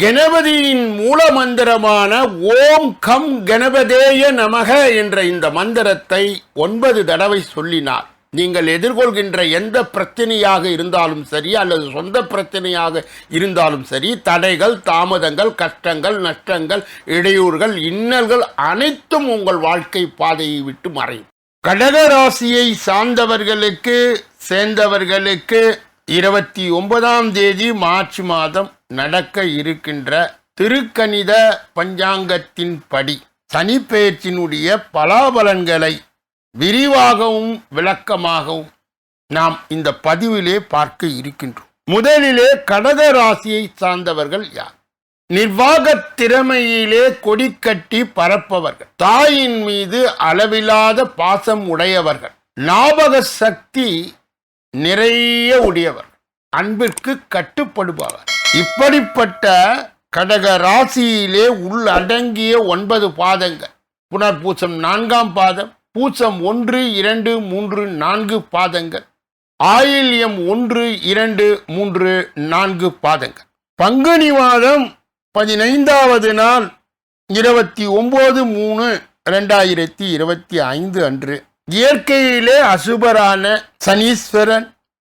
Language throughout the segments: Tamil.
கணபதியின் மூல மந்திரமான ஓம் கம் கணபதேய நமக என்ற இந்த மந்திரத்தை ஒன்பது தடவை சொல்லினார். நீங்கள் எதிர்கொள்கின்ற எந்த பிரச்சனையாக இருந்தாலும் சரி அல்லது சொந்த பிரச்சனையாக இருந்தாலும் சரி தடைகள் தாமதங்கள் கஷ்டங்கள் நஷ்டங்கள் இடையூறுகள் இன்னல்கள் அனைத்தும் உங்கள் வாழ்க்கை பாதையை விட்டு மறையும். கடகராசியை சார்ந்தவர்களுக்கு சேர்ந்தவர்களுக்கு இருபத்தி ஒன்பதாம் தேதி மார்ச் மாதம் நடக்க இருக்கின்ற திருக்கணித பஞ்சாங்கத்தின் படி சனிப்பெயர்ச்சியினுடைய பலாபலன்களை விரிவாகவும் விளக்கமாகவும் நாம் இந்த பதிவிலே பார்க்க இருக்கின்றோம். முதலிலே கடக ராசியை சார்ந்தவர்கள் யார்? நிர்வாகத் திறமையிலே கொடி கட்டி பரப்பவர்கள் தாயின் மீது அளவில்லாத பாசம் உடையவர்கள் ஞாபக சக்தி நிறைய உடையவர் அன்பிற்கு கட்டுப்படுபவர். இப்படிப்பட்ட கடக ராசியிலே உள்ளடங்கிய ஒன்பது பாதங்கள். புனர்பூசம் நான்காம் பாதம் பூசம் ஒன்று இரண்டு மூன்று நான்கு பாதங்கள். ஆயில்யம் ஒன்று இரண்டு மூன்று நான்கு பாதங்கள். பங்குனி மாதம் பதினைந்தாவது நாள் இருபத்தி ஒன்பது மூணு ரெண்டாயிரத்தி இருபத்தி ஐந்து அன்று. இயற்கையிலே அசுபரான சனீஸ்வரன்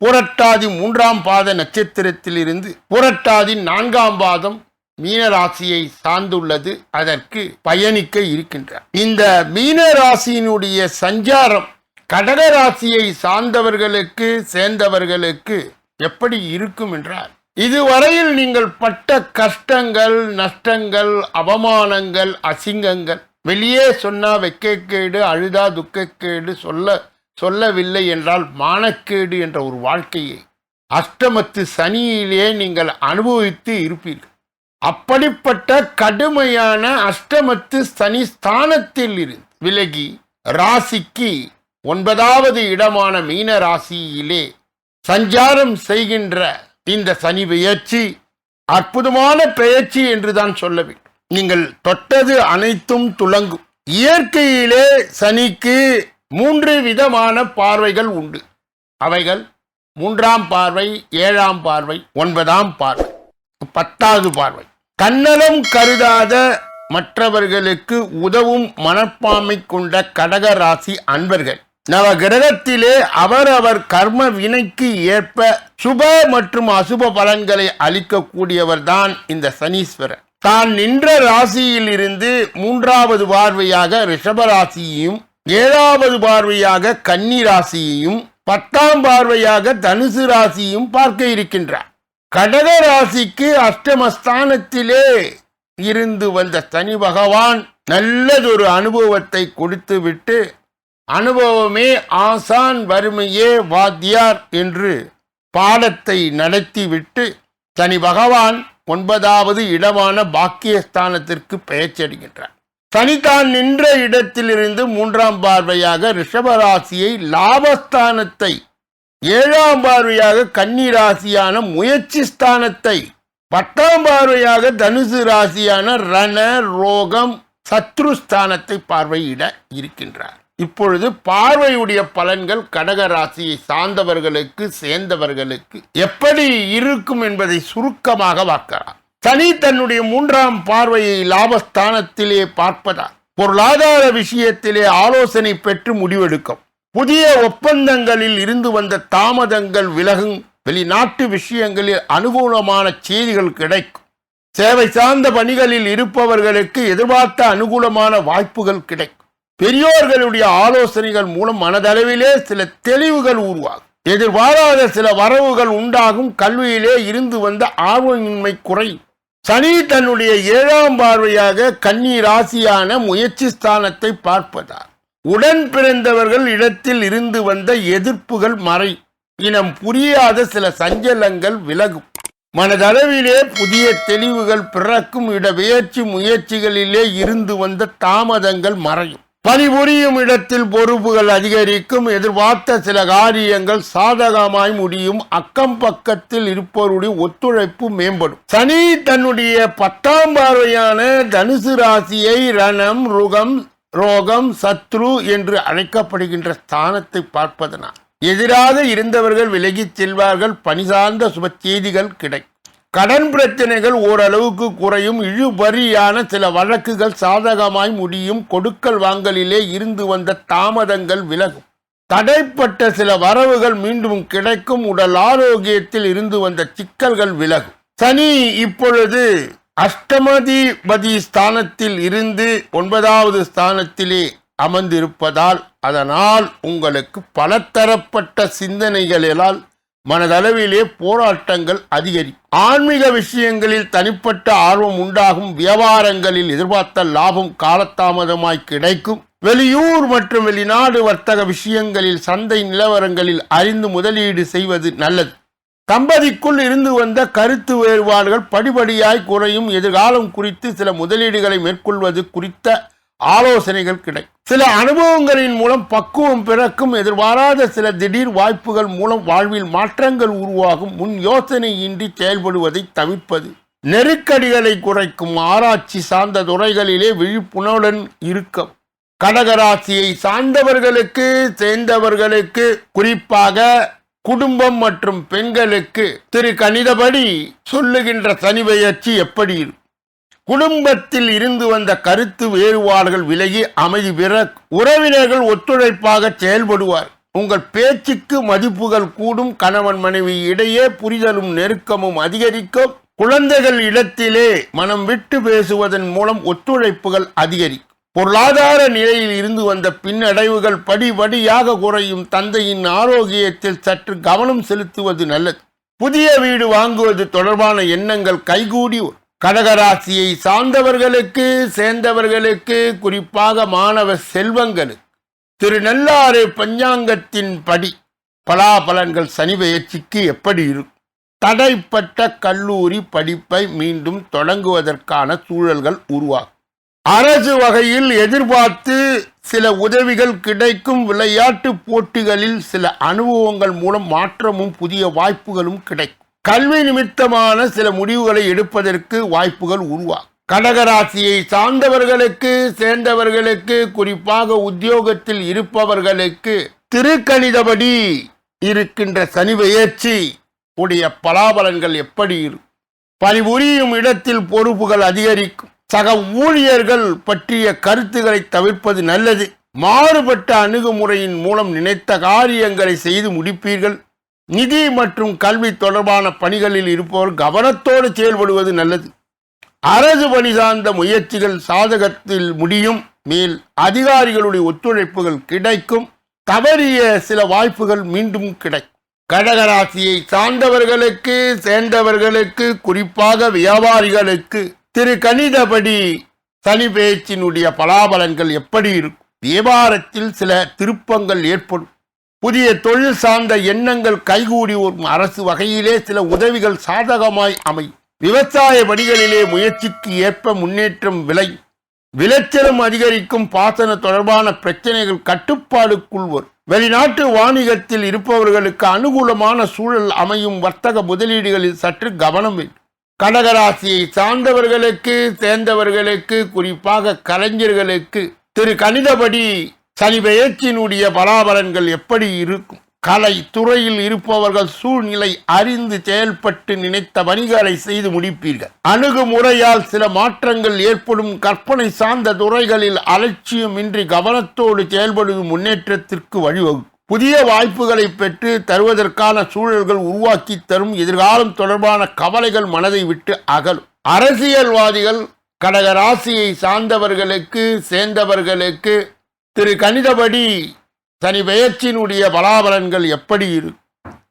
புரட்டாதி மூன்றாம் பாத நட்சத்திரத்திலிருந்து புரட்டாதி நான்காம் பாதம் மீனராசியை சார்ந்துள்ளது. அதற்கு பயணிக்க இருக்கின்றார். இந்த மீனராசியினுடைய சஞ்சாரம் கடக ராசியை சார்ந்தவர்களுக்கு சேர்ந்தவர்களுக்கு எப்படி இருக்கும் என்றால் இதுவரையில் நீங்கள் பட்ட கஷ்டங்கள் நஷ்டங்கள் அவமானங்கள் அசிங்கங்கள் வெளியே சொன்னா வெக்கக்கேடு அழுதா துக்கக்கேடு சொல்ல சொல்லவில்லை என்றால் மானக்கேடு என்ற ஒரு வாழ்க்கையை அஷ்டமத்து சனியிலே நீங்கள் அனுபவித்து இருப்பீர்கள். அப்படிப்பட்ட கடுமையான அஷ்டமத்து சனி ஸ்தானத்தில் இருந்து விலகி ராசிக்கு ஒன்பதாவது இடமான மீன ராசியிலே சஞ்சாரம் செய்கின்ற இந்த சனி பெயர்ச்சி அற்புதமான பெயர்ச்சி என்றுதான் சொல்லவில்லை. நீங்கள் தொட்டது அனைத்தும் துலங்கும் இயற்கையிலே சனிக்கு மூன்று விதமான பார்வைகள் உண்டு. அவைகள் மூன்றாம் பார்வை ஏழாம் பார்வை ஒன்பதாம் பார்வை. பத்தாவது பார்வை. கண்ணலம் கருதாத மற்றவர்களுக்கு உதவும் மனப்பான்மை கொண்ட கடக ராசி அன்பர்கள். நவ கிரகத்திலே அவரவர் கர்ம வினைக்கு ஏற்ப சுப மற்றும் அசுப பலன்களை அளிக்கக்கூடியவர்தான் இந்த சனீஸ்வரர். தான் நின்ற ராசியில் இருந்து மூன்றாவது பார்வையாக ரிஷபராசியையும் ஏழாவது பார்வையாக கன்னி ராசியையும் பத்தாம் பார்வையாக தனுசு ராசியும் பார்க்க இருக்கின்றார். கடக ராசிக்கு அஷ்டமஸ்தானத்திலே இருந்து வந்த சனி பகவான் நல்லதொரு அனுபவத்தை கொடுத்துவிட்டு அனுபவமே ஆசான் வறுமையே வாத்தியார் என்று பாடத்தை நடத்திவிட்டு சனி பகவான் ஒன்பதாவது இடமான பாக்கியஸ்தானத்திற்கு பெயர்ச்செடுகின்றார் சனிதான் நின்ற இடத்திலிருந்து மூன்றாம் பார்வையாக ரிஷபராசியை லாபஸ்தானத்தை ஏழாம் பார்வையாக கன்னி ராசியான முயற்சி ஸ்தானத்தை பத்தாம் பார்வையாக தனுசு ராசியான ரண ரோகம் சத்ரு ஸ்தானத்தை பார்வையிட இருக்கின்றார். இப்பொழுது பார்வையுடைய பலன்கள் கடக ராசியை சார்ந்தவர்களுக்கு சேர்ந்தவர்களுக்கு எப்படி இருக்கும் என்பதை சுருக்கமாக பார்க்கலாம். சனி தன்னுடைய மூன்றாம் பார்வையை லாபஸ்தானத்திலே பார்ப்பதால் பொருளாதார விஷயத்திலே ஆலோசனை பெற்று முடிவெடுக்கும். புதிய ஒப்பந்தங்களில் இருந்து வந்த தாமதங்கள் விலகும். வெளிநாட்டு விஷயங்களில் அனுகூலமான செய்திகள் கிடைக்கும். சேவை சார்ந்த பணிகளில் இருப்பவர்களுக்கு எதிர்பார்த்த அனுகூலமான வாய்ப்புகள் கிடைக்கும். பெரியோர்களுடைய ஆலோசனைகள் மூலம் மனதளவிலே சில தெளிவுகள் உருவாகும். எதிர்பாராத சில வரவுகள் உண்டாகும். கல்வியிலே இருந்து வந்த ஆர்வமின்மை குறை சனி தன்னுடைய ஏழாம் பார்வையாக கன்னி ராசியான முயற்சி ஸ்தானத்தை பார்ப்பதால் உடன் பிறந்தவர்கள் இடத்தில் இருந்து வந்த எதிர்ப்புகள் மறை. இனம் புரியாத சில சஞ்சலங்கள் விலகும். மனதளவிலே புதிய தெளிவுகள் பிறக்கும். இடப்பெயர்ச்சி முயற்சிகளிலே இருந்து வந்த தாமதங்கள் மறையும். பணிபுரியும் இடத்தில் பொறுப்புகள் அதிகரிக்கும் எதிர்பார்த்த சில காரியங்கள் சாதகமாய் முடியும். அக்கம் பக்கத்தில் இருப்பவருடைய ஒத்துழைப்பு மேம்படும். சனி தன்னுடைய பத்தாம் பார்வையான தனுசு ராசியை ரணம் ருகம் ரோகம் சத்ரு என்று அழைக்கப்படுகின்ற ஸ்தானத்தை பார்ப்பதனால் எதிராக இருந்தவர்கள் விலகிச் செல்வார்கள். பணி சார்ந்த சுப செய்திகள் கிடைக்கும். கடன் பிரச்சனைகள் ஓரளவுக்கு குறையும் இழுபறியான சில வழக்குகள் சாதகமாய் முடியும் கொடுக்கல் வாங்கலிலே இருந்து வந்த தாமதங்கள் விலகும். தடைப்பட்ட சில வரவுகள் மீண்டும் கிடைக்கும் உடல் ஆரோக்கியத்தில் இருந்து வந்த சிக்கல்கள் விலகும். சனி இப்பொழுது அஷ்டமதிபதி ஸ்தானத்தில் இருந்து ஒன்பதாவது ஸ்தானத்திலே அமர்ந்திருப்பதால் அதனால் உங்களுக்கு பலதரப்பட்ட சிந்தனைகளால் மனதளவிலே போராட்டங்கள் அதிகரிக்கும் ஆன்மீக விஷயங்களில் தனிப்பட்ட ஆர்வம் உண்டாகும் வியாபாரங்களில் எதிர்பார்த்த லாபம் காலதாமதமாய் கிடைக்கும். வெளியூர் மற்றும் வெளிநாடு வர்த்தக விஷயங்களில் சந்தை நிலவரங்களில் அறிந்து முதலீடு செய்வது நல்லது. தம்பதிக்குள் இருந்து வந்த கருத்து வேறுபாடுகள் படிப்படியாய் குறையும். எதிர்காலம் குறித்து சில முதலீடுகளை மேற்கொள்வது குறித்த ஆலோசனைகள் கிடைக்கும் சில அனுபவங்களின் மூலம் பக்குவம் பிறக்கும் எதிர்பாராத சில திடீர் வாய்ப்புகள் மூலம் வாழ்வில் மாற்றங்கள் உருவாகும் முன் யோசனையின்றி செயல்படுவதை தவிர்ப்பது. நெருக்கடிகளை குறைக்கும் ஆராய்ச்சி சார்ந்த துறைகளிலே விழிப்புணர்வுடன் இருக்கும். கடகராசியை சார்ந்தவர்களுக்கு சேர்ந்தவர்களுக்கு குறிப்பாக குடும்பம் மற்றும் பெண்களுக்கு திரு கணிதபடி சொல்லுகின்ற சனி பெயர்ச்சி எப்படி இருக்கும்? குடும்பத்தில் இருந்து வந்த கருத்து வேறுபாடுகள் விலகி அமைதி பெற உறவினர்கள் ஒத்துழைப்பாக செயல்படுவார். உங்கள் பேச்சுக்கு மதிப்புகள் கூடும் கணவன் மனைவி இடையே புரிதலும் நெருக்கமும் அதிகரிக்கும். குழந்தைகள் இடத்திலே மனம் விட்டு பேசுவதன் மூலம் ஒத்துழைப்புகள் அதிகரிக்கும். பொருளாதார நிலையில் இருந்து வந்த பின்னடைவுகள் படிபடியாக குறையும். தந்தையின் ஆரோக்கியத்தில் சற்று கவனம் செலுத்துவது நல்லது. புதிய வீடு வாங்குவது தொடர்பான எண்ணங்கள் கைகூடி கடகராசியை சார்ந்தவர்களுக்கு சேர்ந்தவர்களுக்கு குறிப்பாக மாணவ செல்வங்களுக்கு திருநெல்லாறு பஞ்சாங்கத்தின் படி பலாபலன்கள் சனி பயிற்சிக்கு எப்படி இருக்கும் தடைப்பட்ட கல்லூரி படிப்பை மீண்டும் தொடங்குவதற்கான சூழல்கள் உருவாகும். அரசு வகையில் எதிர்பார்த்து சில உதவிகள் கிடைக்கும் விளையாட்டு போட்டிகளில் சில அனுபவங்கள் மூலம் மாற்றமும் புதிய வாய்ப்புகளும் கிடைக்கும். கல்வி நிமித்தமான சில முடிவுகளை எடுப்பதற்கு வாய்ப்புகள் உருவாகும். கடகராசியை சார்ந்தவர்களுக்கு சேர்ந்தவர்களுக்கு குறிப்பாக உத்தியோகத்தில் இருப்பவர்களுக்கு திருக்கணிதபடி இருக்கின்ற சனி பெயர்ச்சி உடைய பலாபலன்கள் எப்படி இருக்கும்? பணிபுரியும் இடத்தில் பொறுப்புகள் அதிகரிக்கும். சக ஊழியர்கள் பற்றிய கருத்துக்களை தவிர்ப்பது நல்லது. மாறுபட்ட அணுகுமுறையின் மூலம் நினைத்த காரியங்களை செய்து முடிப்பீர்கள். நிதி மற்றும் கல்வி தொடர்பான பணிகளில் இருப்பவர் கவனத்தோடு செயல்படுவது நல்லது. அரசு பணி சார்ந்த முயற்சிகள் சாதகத்தில் முடியும். மேல் அதிகாரிகளுடைய ஒத்துழைப்புகள் கிடைக்கும். தவறிய சில வாய்ப்புகள் மீண்டும் கிடைக்கும். கடகராசியை சார்ந்தவர்களுக்கு சேர்ந்தவர்களுக்கு குறிப்பாக வியாபாரிகளுக்கு திரு கணிதபடி சனி பேச்சினுடைய பலாபலன்கள் எப்படி இருக்கும்? வியாபாரத்தில் சில திருப்பங்கள் ஏற்படும். புதிய தொழில் சார்ந்த எண்ணங்கள் கைகூடி வரும். அரசு வகையிலே சில உதவிகள் சாதகமாய் அமையும். விவசாய பணிகளிலே முயற்சிக்கு ஏற்ப முன்னேற்றம் விலை. விளைச்சலும் அதிகரிக்கும். பாசன தொடர்பான பிரச்சனைகள் கட்டுப்பாடுக்குள் வரும். வெளிநாட்டு வாணிகத்தில் இருப்பவர்களுக்கு அனுகூலமான சூழல் அமையும் வர்த்தக முதலீடுகளில் சற்று கவனம் வேண்டும். கடகராசியை சார்ந்தவர்களுக்கு சேர்ந்தவர்களுக்கு குறிப்பாக கலைஞர்களுக்கு திரு கணிதபடி சனி பெயர்ச்சியினுடைய பலாபலன்கள் எப்படி இருக்கும்? கலை துறையில் இருப்பவர்கள் சூழ்நிலை அறிந்து செயல்பட்டு நினைத்த பணிகளை செய்து முடிப்பீர்கள். அணுகுமுறையால் சில மாற்றங்கள் ஏற்படும். கற்பனை சார்ந்த துறைகளில் அலட்சியமின்றி கவனத்தோடு செயல்படுவது முன்னேற்றத்திற்கு வழிவகுக்கும். புதிய வாய்ப்புகளை பெற்று தருவதற்கான சூழல்கள் உருவாக்கி தரும். எதிர்காலம் தொடர்பான கவலைகள் மனதை விட்டு அகலும். அரசியல்வாதிகள் கடக ராசியை சார்ந்தவர்களுக்கு சேர்ந்தவர்களுக்கு திரு கணிதபடி தனி பெயர்ச்சியினுடைய பலாபலன்கள் எப்படி இருக்கும்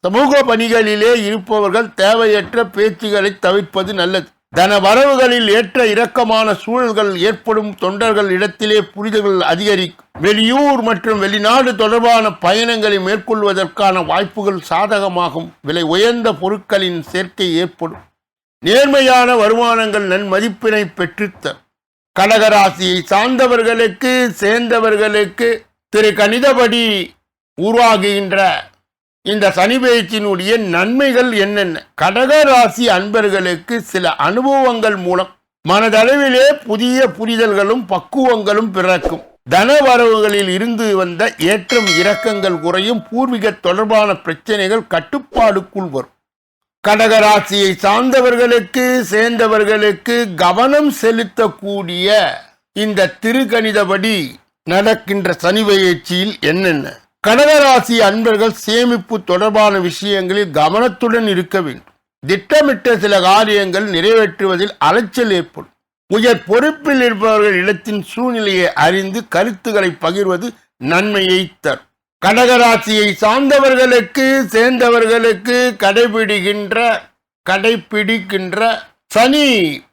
சமூக பணிகளிலே இருப்பவர்கள் தேவையற்ற பேச்சுகளை தவிர்ப்பது நல்லது. தன வரவுகளில் ஏற்ற இறக்கமான சூழல்கள் ஏற்படும் தொண்டர்கள் இடத்திலே புரிதல்கள் அதிகரிக்கும். வெளியூர் மற்றும் வெளிநாடு தொடர்பான பயணங்களை மேற்கொள்வதற்கான வாய்ப்புகள் சாதகமாகும். விலை உயர்ந்த பொருட்களின் சேர்க்கை ஏற்படும். நேர்மையான வருமானங்கள் நன்மதிப்பினை பெற்றுத்தரும். கடகராசியை சார்ந்தவர்களுக்கு சேர்ந்தவர்களுக்கு திரு கணிதபடி உருவாகுகின்ற இந்த சனி பெயர்ச்சியினுடைய நன்மைகள் என்னென்ன? கடகராசி அன்பர்களுக்கு சில அனுபவங்கள் மூலம் மனதளவிலே புதிய புரிதல்களும் பக்குவங்களும் பிறக்கும். தன வரவுகளில் இருந்து வந்த ஏற்றம் இறக்கங்கள் குறையும் பூர்வீக தொடர்பான பிரச்சனைகள் கட்டுப்பாடுக்குள் வரும். கடகராசியை சார்ந்தவர்களுக்கு சேர்ந்தவர்களுக்கு கவனம் செலுத்தக்கூடிய இந்த திருக்கணிதபடி நடக்கின்ற சனி பயிற்சியில் என்னென்ன? கடகராசி அன்பர்கள் சேமிப்பு தொடர்பான விஷயங்களில் கவனத்துடன் இருக்க வேண்டும். திட்டமிட்ட சில காரியங்கள் நிறைவேற்றுவதில் அலைச்சல் ஏற்படும். உயர் பொறுப்பில் இருப்பவர்கள் இடத்தின் சூழ்நிலையை அறிந்து கருத்துக்களை பகிர்வது நன்மையை தரும். கடகராசியை சார்ந்தவர்களுக்கு சேர்ந்தவர்களுக்கு கடைபிடிக்கின்ற கடைபிடிக்கின்ற சனி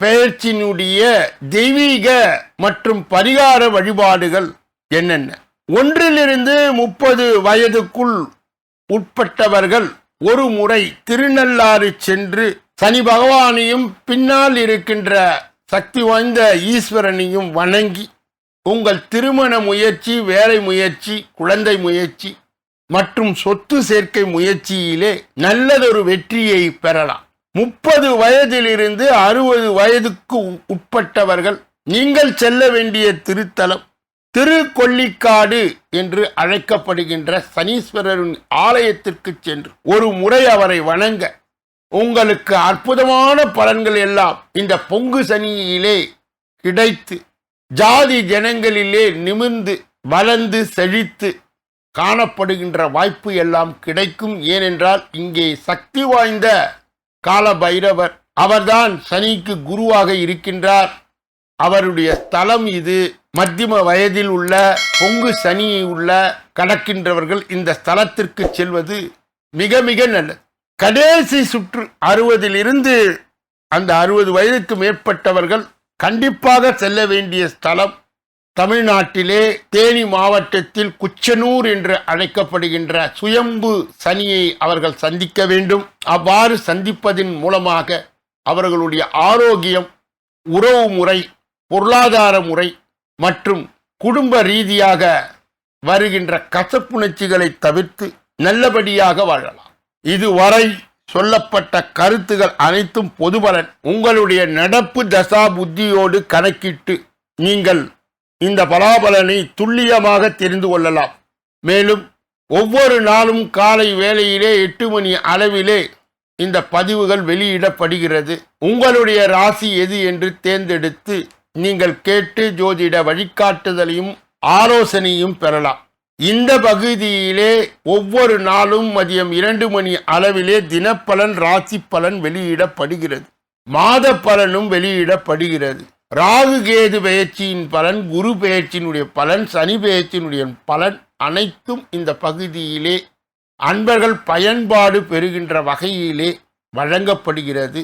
பெயர்ச்சியினுடைய தெய்வீக மற்றும் பரிகார வழிபாடுகள் என்னென்ன? ஒன்றிலிருந்து முப்பது வயதுக்குள் உட்பட்டவர்கள் ஒரு முறை திருநள்ளாறு சென்று சனி பகவானையும் பின்னால் இருக்கின்ற சக்தி வாய்ந்த ஈஸ்வரனையும் வணங்கி உங்கள் திருமண முயற்சி வேலை முயற்சி குழந்தை முயற்சி மற்றும் சொத்து சேர்க்கை முயற்சியிலே நல்லதொரு வெற்றியை பெறலாம். முப்பது வயதிலிருந்து அறுபது வயதுக்கு உட்பட்டவர்கள் நீங்கள் செல்ல வேண்டிய திருத்தலம் திருக்கொல்லிக்காடு என்று அழைக்கப்படுகின்ற சனீஸ்வரரின் ஆலயத்திற்கு சென்று ஒரு முறை அவரை வணங்க உங்களுக்கு அற்புதமான பலன்கள் எல்லாம் இந்த பொங்கு சனியிலே கிடைத்து ஜாதி ஜனங்களிலே நிமிர்ந்து வளர்ந்து செழித்து காணப்படுகின்ற வாய்ப்பு எல்லாம் கிடைக்கும். ஏனென்றால் இங்கே சக்தி வாய்ந்த கால பைரவர் அவர்தான் சனிக்கு குருவாக இருக்கின்றார். அவருடைய ஸ்தலம் இது. மத்தியம வயதில் உள்ள பொங்கு சனி உள்ள கடக்கின்றவர்கள் இந்த ஸ்தலத்திற்கு செல்வது மிக மிக நல்லது. கடைசி சுற்று அறுபதிலிருந்து அந்த அறுபது வயதுக்கு மேற்பட்டவர்கள் கண்டிப்பாக செல்ல வேண்டிய ஸ்தலம் தமிழ்நாட்டிலே தேனி மாவட்டத்தில் குச்சனூர் என்று அழைக்கப்படுகின்ற சுயம்பு சனியை அவர்கள் சந்திக்க வேண்டும். அவ்வாறு சந்திப்பதன் மூலமாக அவர்களுடைய ஆரோக்கியம் உறவு முறை பொருளாதார முறை மற்றும் குடும்ப ரீதியாக வருகின்ற கசப்புணர்ச்சிகளை தவிர்த்து நல்லபடியாக வாழலாம். இதுவரை சொல்லப்பட்ட கருத்துகள் அனைத்தும் பொதுபலன். உங்களுடைய நடப்பு தசா புத்தியோடு கணக்கிட்டு நீங்கள் இந்த பலாபலனை துல்லியமாக தெரிந்து கொள்ளலாம். மேலும் ஒவ்வொரு நாளும் காலை வேளையிலே எட்டு மணி அளவிலே இந்த பதிவுகள் வெளியிடப்படுகிறது. உங்களுடைய ராசி எது என்று தேர்ந்தெடுத்து நீங்கள் கேட்டு ஜோதிட வழிகாட்டுதலையும் ஆலோசனையும் பெறலாம். இந்த பகுதியிலே ஒவ்வொரு நாளும் மதியம் இரண்டு மணி அளவிலே தினப்பலன் ராசி பலன் வெளியிடப்படுகிறது. மாத பலனும் வெளியிடப்படுகிறது. ராகு கேது பெயர்ச்சியின் பலன் குரு பெயர்ச்சியினுடைய பலன் சனி பெயர்ச்சியினுடைய பலன் அனைத்தும் இந்த பகுதியிலே அன்பர்கள் பயன்பாடு பெறுகின்ற வகையிலே வழங்கப்படுகிறது.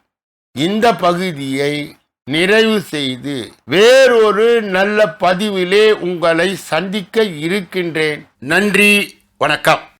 இந்த பகுதியை நிறைவு செய்து வேறொரு நல்ல பதிவிலே உங்களை சந்திக்க இருக்கின்றேன். நன்றி வணக்கம்.